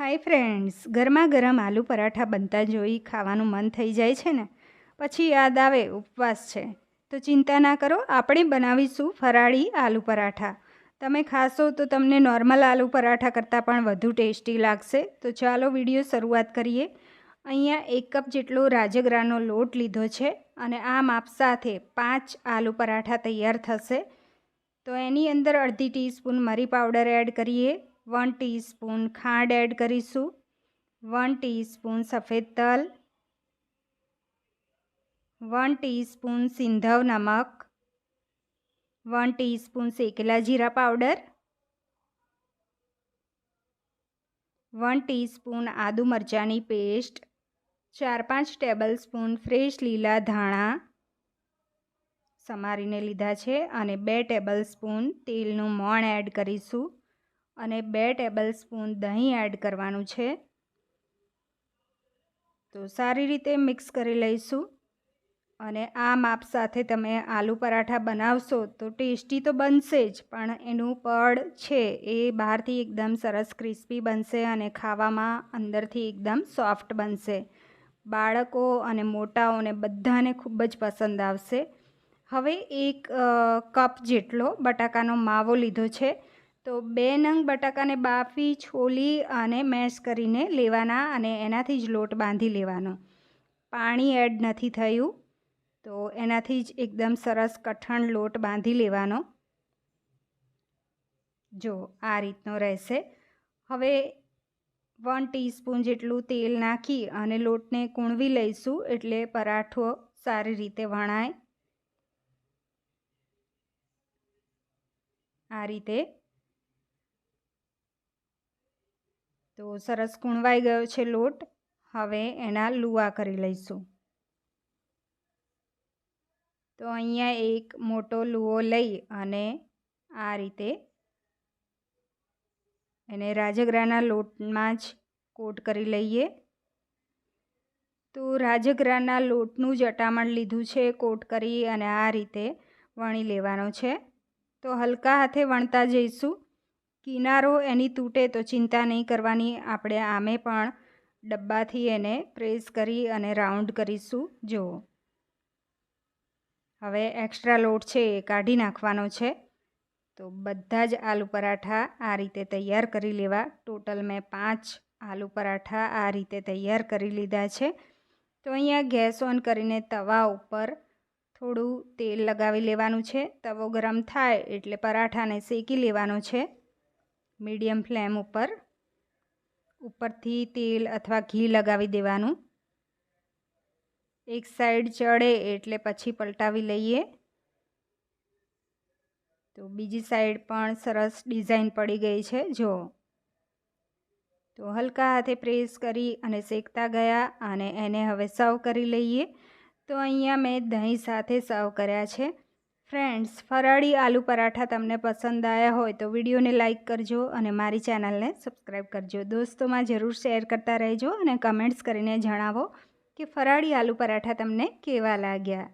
Hi friends ગરમા ગરમ આલુ પરાઠા બનતા જોઈ ખાવાનું મન થઈ જાય છે ને? પછી યાદ આવે, ઉપવાસ છે. તો ચિંતા ના કરો, આપણે બનાવીશું ફરાળી આલુ પરાઠા. તમે ખાશો તો તમને નોર્મલ આલુ પરાઠા કરતાં પણ વધુ ટેસ્ટી લાગશે. તો ચાલો વીડિયો શરૂઆત કરીએ. અહીંયા એક કપ જેટલો રાજગરાનો લોટ લીધો છે અને આ માપ સાથે પાંચ આલુ પરાઠા તૈયાર થશે. તો એની અંદર અડધી ટીસ્પૂન મરી પાવડર એડ કરીએ. વન ટીસ્પૂન ખાંડ એડ કરીશું. વન ટીસ્પૂન સફેદ તલ. વન ટીસ્પૂન સિંધવ નમક. વન ટીસ્પૂન શેકેલા જીરા પાવડર. વન ટીસ્પૂન આદુ મરચાંની પેસ્ટ. ચાર પાંચ ટેબલ સ્પૂન ફ્રેશ લીલા ધાણા સમારીને લીધા છે અને બે ટેબલ સ્પૂન તેલનું મોણ એડ કરીશું. અને બે ટેબલ સ્પૂન દહીં એડ કરવાનું છે. તો સારી રીતે મિક્સ કરી લઈશું. અને આ માપ સાથે તમે આલુ પરાઠા બનાવશો તો ટેસ્ટી તો બનશે જ, પણ એનું પડ છે એ બહારથી એકદમ સરસ ક્રિસ્પી બનશે અને ખાવામાં અંદરથી એકદમ સોફ્ટ બનશે. બાળકો અને મોટાઓને બધાને ખૂબ જ પસંદ આવશે. હવે એક કપ જેટલો બટાકાનો માવો લીધો છે. તો બે નંગ બટાકાને બાફી, છોલી અને મેશ કરીને લેવાના અને એનાથી જ લોટ બાંધી લેવાનો. પાણી એડ નથી થયું, તો એનાથી જ એકદમ સરસ કઠણ લોટ બાંધી લેવાનો. જો, આ રીતનો રહેશે. હવે વન ટીસ્પૂન જેટલું તેલ નાખી અને લોટને કૂણવી લઈશું એટલે પરાઠો સારી રીતે વણાય. આ રીતે તો સરસ કૂણવાઈ ગયો છે લોટ. હવે એના લુવા કરી લઈશું. તો અહીંયા એક મોટો લુવો લઈ અને આ રીતે એને રાજગરાના લોટમાં જ કોટ કરી લઈએ. તો રાજગરાના લોટનું જ અટામણ લીધું છે કોટ કરી અને આ રીતે વણી લેવાનો છે. તો હલકા હાથે વણતા જઈશું. કિનારો એની તૂટે તો ચિંતા નહીં કરવાની, આપણે આમે પણ ડબ્બાથી એને પ્રેસ કરી અને રાઉન્ડ કરીશું. જુઓ. હવે એક્સ્ટ્રા લોટ છે એ કાઢી નાખવાનો છે. તો બધા જ આલુ પરાઠા આ રીતે તૈયાર કરી લેવા. ટોટલ મેં પાંચ આલુ પરાઠા આ રીતે તૈયાર કરી લીધા છે. તો અહીંયા ગેસ ઓન કરીને તવા ઉપર થોડું તેલ લગાવી લેવાનું છે. તવો ગરમ થાય એટલે પરાઠાને શેકી લેવાનો છે. મીડિયમ ફ્લેમ ઉપર, ઉપરથી તેલ અથવા ઘી લગાવી દેવાનું. એક સાઈડ ચડે એટલે પછી પલટાવી લઈએ. તો બીજી સાઈડ પણ સરસ ડિઝાઇન પડી ગઈ છે, જો. તો હલકા હાથે પ્રેસ કરી અને શેકતા ગયા અને એને હવે સર્વ કરી લઈએ. તો અહીંયા મેં દહીં સાથે સર્વ કર્યા છે. ફ્રેન્ડ્સ, ફરાળી આલુ પરાઠા તમને પસંદ આવ્યા હોય તો વિડીયોને લાઇક કરજો અને મારી ચેનલને સબસ્ક્રાઈબ કરજો. દોસ્તોમાં જરૂર શેર કરતા રહેજો અને કમેન્ટ્સ કરીને જણાવો કે ફરાળી આલુ પરાઠા તમને કેવા લાગ્યા.